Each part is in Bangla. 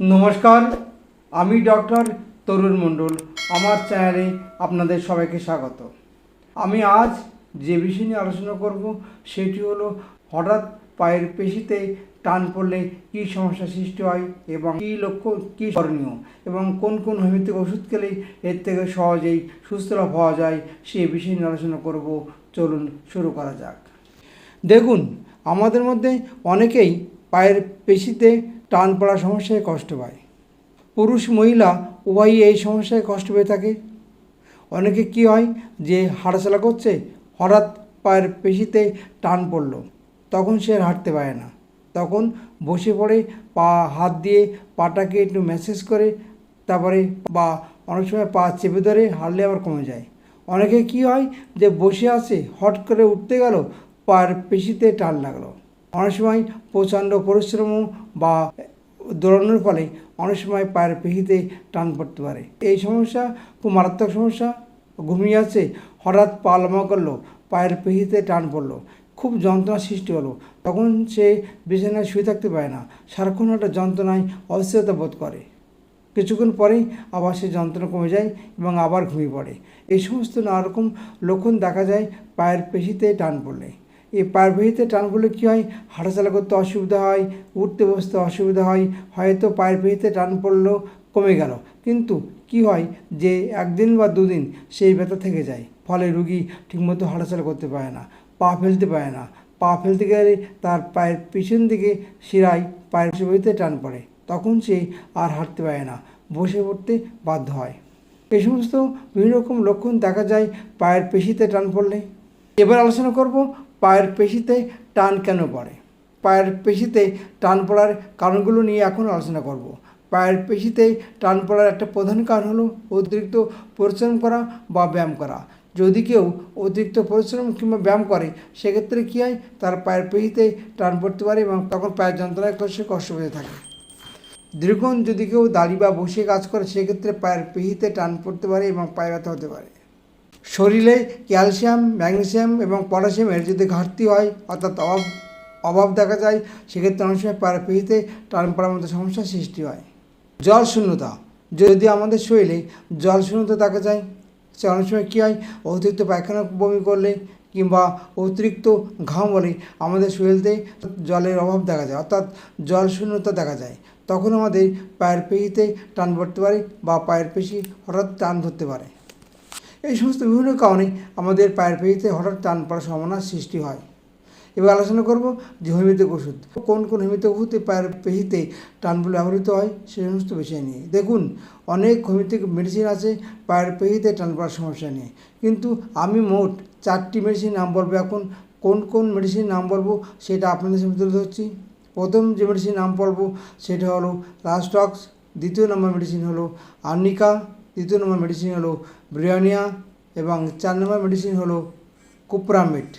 নমস্কার, আমি ডক্টর তরুণ মণ্ডল, আমার চ্যানেলে আপনাদের সবাইকে স্বাগত। আমি আজ যে বিষয় নিয়ে আলোচনা করব, সেটি হলো হঠাৎ পায়ের পেশিতে টান পড়লে কী সমস্যা সৃষ্টি হয় এবং কী লক্ষ্য, কী করণীয় এবং কোন কোন হোমিওপ্যাথিক ওষুধ খেলে এর থেকে সহজেই সুস্থ লাভ হওয়া যায় সেই বিষয় নিয়ে আলোচনা করব। চলুন শুরু করা যাক। দেখুন, আমাদের মধ্যে অনেকেই পায়ের পেশিতে টান পড়ার সমস্যায় কষ্ট পায়। পুরুষ মহিলা উভয়ই এই সমস্যায় কষ্ট পেয়ে থাকে। অনেকে কি হয় যে হাঁটাচলা করছে, হঠাৎ পায়ের পেশিতে টান পড়ল, তখন সে আর হাঁটতে পারে না। তখন বসে পড়ে, পা, হাত দিয়ে পাটাকে একটু ম্যাসেজ করে, তারপরে বা অনেক সময় পা চেপে ধরে হারলে আবার কমে যায়। অনেকে কি হয় যে বসে আছে হট করে উঠতে গেল, পায়ের পেশিতে টান লাগল। অনেক সময় প্রচণ্ড পরিশ্রম বা দৌড়ানোর ফলে অনেক সময় পায়ের পেশিতে টান পড়তে পারে। এই সমস্যা খুব মারাত্মক সমস্যা। ঘুমিয়ে আছে, হঠাৎ পা লম্বা করল, পায়ের পেশিতে টান পড়ল, খুব যন্ত্রণা সৃষ্টি হলো। তখন সে বিছানায় শুয়ে থাকতে পারে না। সারাক্ষণ একটা যন্ত্রণায় অস্থিরতা বোধ করে। কিছুক্ষণ পরেই আবার সে যন্ত্রণা কমে যায় এবং আবার ঘুমিয়ে পড়ে। এই সমস্ত নানা রকম লক্ষণ দেখা যায় পায়ের পেশিতে টান পড়লে। এই পায়ের টান পড়লে কী হয়? হাঁটাচলা করতে অসুবিধা হয়, উঠতে বসতে অসুবিধা হয়, হয়তো পায়ের পেশিতে টান পড়ল, কমে গেল। কিন্তু কি হয় যে একদিন বা দুদিন সেই ব্যথা থেকে যায়। ফলে রুগী ঠিকমতো হাঁটাচলা করতে পারে না, পা ফেলতে পারে না। পা ফেলতে গেলে তার পায়ের পিছন দিকে শিরায় পায়ের পেশিতে টান পড়ে। তখন সে আর হাঁটতে পারে না, বসে পড়তে বাধ্য হয়। এই সমস্ত বিভিন্ন রকম লক্ষণ দেখা যায় পায়ের পেশিতে টান পড়লে। এবার আলোচনা করব পায়ের পেশিতে টান কেন পড়ে? পায়ের পেশিতে টান পড়ার কারণগুলো নিয়ে এখন আলোচনা করব। পায়ের পেশিতে টান পড়ার একটা প্রধান কারণ হলো অতিরিক্ত পরিশ্রম করা বা ব্যায়াম করা। যদি কেউ অতিরিক্ত পরিশ্রম কিংবা ব্যায়াম করে, সেক্ষেত্রে কী হয়? তার পায়ের পেশিতে টান পড়তে পারে এবং তখন পায়ের যন্ত্রণায় সে কষ্ট পেতে থাকে। দীর্ঘক্ষণ যদি কেউ দাঁড়িয়ে বা বসে কাজ করে, সেক্ষেত্রে পায়ের পেশিতে টান পড়তে পারে এবং পায়ে ব্যথা হতে পারে। শরীরে ক্যালসিয়াম, ম্যাগনেসিয়াম এবং পটাশিয়ামের যদি ঘাটতি হয়, অর্থাৎ অভাব অভাব দেখা যায়, সেক্ষেত্রে অনেক সময় পায়ের পেশিতে টান পড়ার মতো সমস্যার সৃষ্টি হয়। জল শূন্যতা, যদি আমাদের শরীরে জল শূন্যতা দেখা যায়, সে অনেক সময় কী হয়, অতিরিক্ত পায়খানা বমি করলে কিংবা অতিরিক্ত ঘাম হলে আমাদের শরীরতে জলের অভাব দেখা যায়, অর্থাৎ জল শূন্যতা দেখা যায়। তখন আমাদের পায়ের পেশিতে টান পড়তে পারে বা পায়ের পেশি হঠাৎ টান ধরতে পারে। এই সমস্ত বিভিন্ন কারণে আমাদের পায়ের পেশিতে হঠাৎ টান পড়ার সম্ভাবনার সৃষ্টি হয়। এবার আলোচনা করব যে হোমিওপ্যাথিক ওষুধ, কোন কোন হোমিওপ্যাথিক ওষুধে পায়ের পেশিতে টানগুলো ব্যবহৃত হয়, সে সমস্ত বিষয় নিয়ে। দেখুন, অনেক হোমিওপ্যাথিক মেডিসিন আছে পায়ের পেশিতে টান পড়ার সমস্যা নিয়ে। কিন্তু আমি মোট চারটি মেডিসিন নাম বলব এখন। কোন কোন মেডিসিন নাম বলব সেটা আপনাদের সামনে তুলে ধরছি। প্রথম যে মেডিসিন নাম বলব সেটা হলো রাস্টক্স দ্বিতীয় নম্বর মেডিসিন হলো আর্নিকা তৃতীয় নম্বর মেডিসিন হলো ব্রিয়ানিয়া এবং চার নম্বর মেডিসিন হলো কুপ্রামিট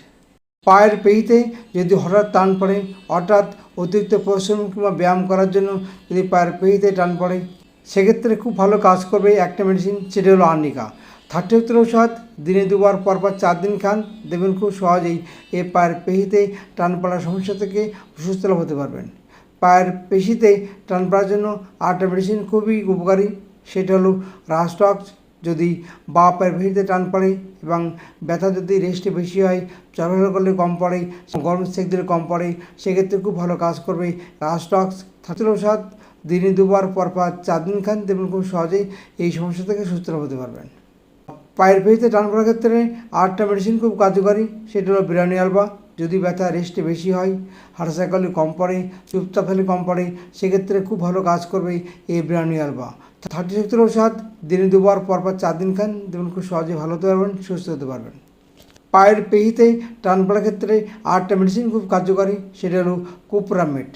পায়ের পেহিতে যদি হঠাৎ টান পড়ে, অর্থাৎ অতিরিক্ত পরিশ্রম কিংবা ব্যায়াম করার জন্য যদি পায়ের পেহিতে টান পড়ে, সেক্ষেত্রে খুব ভালো কাজ করবে একটা মেডিসিন সেটা হলো আর্নিকা থার্টি সত্তর ঔষধ, দিনে দুবার, পরপর চার দিন খান। দেখবেন খুব সহজেই এই পায়ের পেহিতে টান পড়ার সমস্যা থেকে সুস্থ হতে পারবেন। পায়ের পেশিতে টান পড়ার জন্য আরেকটা মেডিসিন খুবই উপকারী। সেটা হলো রাস্টক্স যদি বা পায়ের পেশিতে টান পড়ে এবং ব্যথা যদি রেস্টে বেশি হয়, চলাফেরা করলে কম পড়ে, গরম সেক দিলে কম পড়ে, সেক্ষেত্রে খুব ভালো কাজ করবে রাস্টক্স ঔষধ দিনে দুবার পর পর চার দিন খান দেখবেন খুব সহজেই এই সমস্যা থেকে সুস্থ হতে পারবেন। পায়ের পেশিতে টান পড়ার ক্ষেত্রে আটটা মেডিসিন খুব কার্যকারী, সেটা হলো বিরিয়ানি আলবা যদি ব্যথা রেস্টে বেশি হয় হাঁটাচাকালে কম পড়ে চুপচাপ ফেলে কম পড়ে, সেক্ষেত্রে খুব ভালো কাজ করবে এই বিরিয়ানি আলবা থার্টি সত্তর ঔষধ, দিনে দুবার, পরপর চার দিন খান। দেখুন, খুব সহজে ভালো হতে পারবেন, সুস্থ হতে পারবেন। পায়ের পেহিতে টান পড়ার ক্ষেত্রে আটটা মেডিসিন খুব কার্যকারী, সেটা হলো কুপরামেট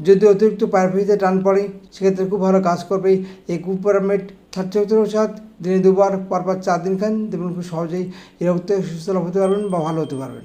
যদি অতিরিক্ত পায়ের পেহিতে টান পড়ে, সেক্ষেত্রে খুব ভালো কাজ করবে এই কুপরামেট থার্টি সত্তর ঔষধ, দিনে দুবার, পরপর চার দিন খান। দেখুন, খুব সহজেই এরকম সুস্থ লাভ হতে পারবেন বা ভালো হতে পারবেন।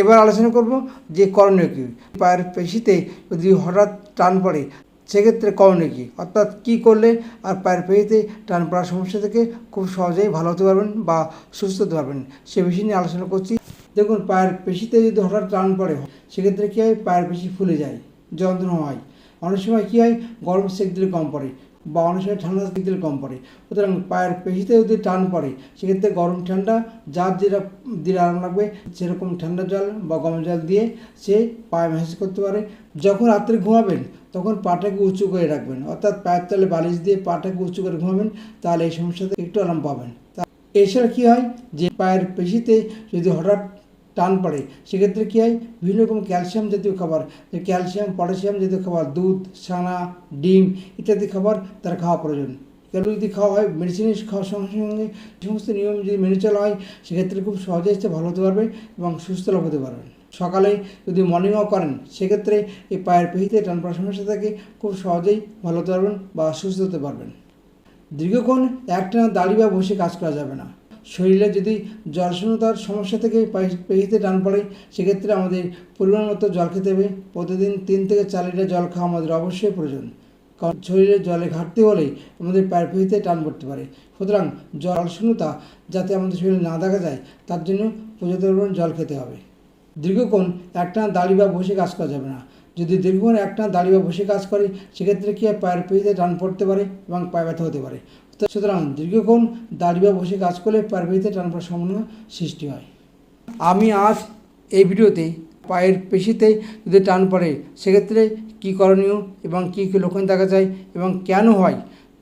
এবার আলোচনা করব যে করণীয় কী। পায়ের পেশিতে যদি হঠাৎ টান পড়ে, সেক্ষেত্রে করণীয় কী? অর্থাৎ কী করলে আর পায়ের পেশিতে টান পড়ার সমস্যা থেকে খুব সহজেই ভালো হতে পারবেন বা সুস্থ হতে পারবেন? সে বিষয় নিয়ে আলোচনা করছি। দেখুন, পায়ের পেশিতে যদি হঠাৎ টান পড়ে, সেক্ষেত্রে কী হয়? পায়ের পেশি ফুলে যায়, যন্ত্রণা হয়। অনেক সময় কী হয়? গরম সেক দিলে কম পড়ে। বা অনেক সময় ঠান্ডা দিলে কম পড়ে। সুতরাং পায়ের পেশিতে যদি টান পড়ে, সেক্ষেত্রে গরম ঠান্ডা, যার যেটা দিলে আরাম লাগবে, সেরকম ঠান্ডা জল বা গরম জল দিয়ে সে পায়ে ম্যাসেজ করতে পারে। যখন রাত্রে ঘুমাবেন, তখন পাটাকে উঁচু করে রাখবেন। অর্থাৎ পায়ের তলে বালিশ দিয়ে পাটাকে উঁচু করে ঘুমাবেন, তাহলে এই সমস্যাতে একটু আরাম পাবেন। এছাড়া কী হয়? যে পায়ের পেশিতে যদি হঠাৎ টান পড়ে। সেক্ষেত্রে কী হয়? বিভিন্ন রকম ক্যালসিয়াম জাতীয় খাবার ক্যালসিয়াম পটাশিয়াম জাতীয় খাবার, দুধ, ছানা, ডিম ইত্যাদি খাবার তারা খাওয়া প্রয়োজন। কেন যদি খাওয়া হয় মেডিসিন খাওয়ার সঙ্গে সঙ্গে সমস্ত নিয়ম যদি মেনে চলা হয়, সেক্ষেত্রে খুব সহজে ভালো হতে পারবে এবং সুস্থ লাভ হতে পারবেন সকালে যদি মর্নিং ওয়াক করেন, সেক্ষেত্রে এই পায়ের পেশিতে টান পড়ার সমস্যা থেকে, খুব সহজেই ভালো হতে পারবেন বা সুস্থ হতে পারবেন। দীর্ঘক্ষণ একটানা দাঁড়িয়ে বা বসে কাজ করা যাবে না। শরীরে যদি জলশূন্যতার সমস্যা থেকে পেশিতে টান পড়ে, সেক্ষেত্রে আমাদের পরিমাণ মতো জল খেতে হবে। প্রতিদিন তিন থেকে চার লিটার জল খাওয়া আমাদের অবশ্যই প্রয়োজন। কারণ শরীরে জলে ঘাটতি হলেই আমাদের পায়ের পেশিতে টান পড়তে পারে। সুতরাং জল শূন্যতা যাতে আমাদের শরীরে না দেখা যায়, তার জন্য পর্যাপ্ত পরিমাণ জল খেতে হবে। দীর্ঘক্ষণ একটানা দাঁড়িয়ে বা বসে কাজ করা যাবে না। যদি দীর্ঘক্ষণ একটানা দাঁড়িয়ে বা বসে কাজ করে, সেক্ষেত্রে কি পায়ের পেশিতে টান পড়তে পারে এবং পায়ে ব্যথা হতে পারে। সুতরাং দীর্ঘক্ষণ দাঁড়িয়ে বা বসে কাজ করলে পায়ের পেশিতে টান পড়ার সম্ভাবনা সৃষ্টি হয়। আমি আজ এই ভিডিওতে পায়ের পেশিতে যদি টান পড়ে, সেক্ষেত্রে কী করণীয় এবং কী কী লক্ষণ দেখা যায় এবং কেন হয়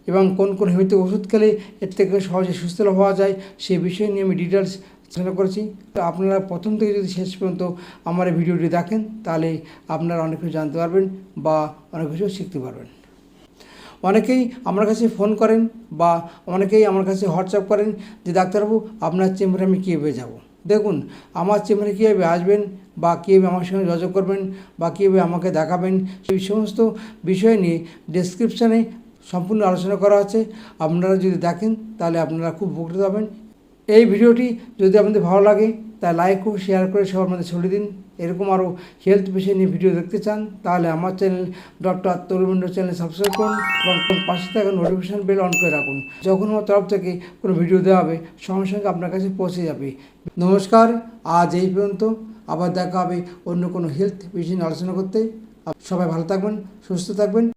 এবং কোন কোন হেমিতে ওষুধ খেলে এর থেকে সহজে সুস্থ হওয়া যায় সেই বিষয় নিয়ে আমি ডিটেলস আলোচনা করেছি। তো আপনারা প্রথম থেকে যদি শেষ পর্যন্ত আমার এই ভিডিওটি দেখেন, তাহলে আপনারা অনেক কিছু জানতে পারবেন বা অনেক কিছু শিখতে পারবেন। অনেকেই আমার কাছে ফোন করেন বা অনেকেই আমার কাছে হোয়াটসঅ্যাপ করেন যে, ডাক্তারবাবু, আপনার চেম্বারে আমি কীভাবে যাব? দেখুন, আমার চেম্বারে কীভাবে আসবেন বা কীভাবে আমার সঙ্গে যোগাযোগ করবেন বা কীভাবে আমাকে দেখাবেন, সেই সমস্ত বিষয় নিয়ে ডেসক্রিপশানে সম্পূর্ণ আলোচনা করা আছে। আপনারা যদি দেখেন, তাহলে আপনারা খুব উপকৃত হবেন। এই ভিডিওটি যদি আপনাদের ভালো লাগে তা লাইক ও শেয়ার করে সবার মধ্যে ছড়িয়ে দিন। এরকম আরও হেলথ বিষয় নিয়ে ভিডিও দেখতে চান, তাহলে আমার চ্যানেল ডক্টর তরুমিন্দ চ্যানেল সাবস্ক্রাইব করুন এবং পাশে থাকা নোটিফিকেশান বেল অন করে রাখুন। যখন আমার তরফ থেকে কোনো ভিডিও দেওয়া হবে, সঙ্গে সঙ্গে আপনার কাছে পৌঁছে যাবে। নমস্কার, আজ এই পর্যন্ত। আবার দেখা হবে অন্য কোনো হেলথ বিষয় নিয়ে আলোচনা করতে। সবাই ভালো থাকবেন, সুস্থ থাকবেন।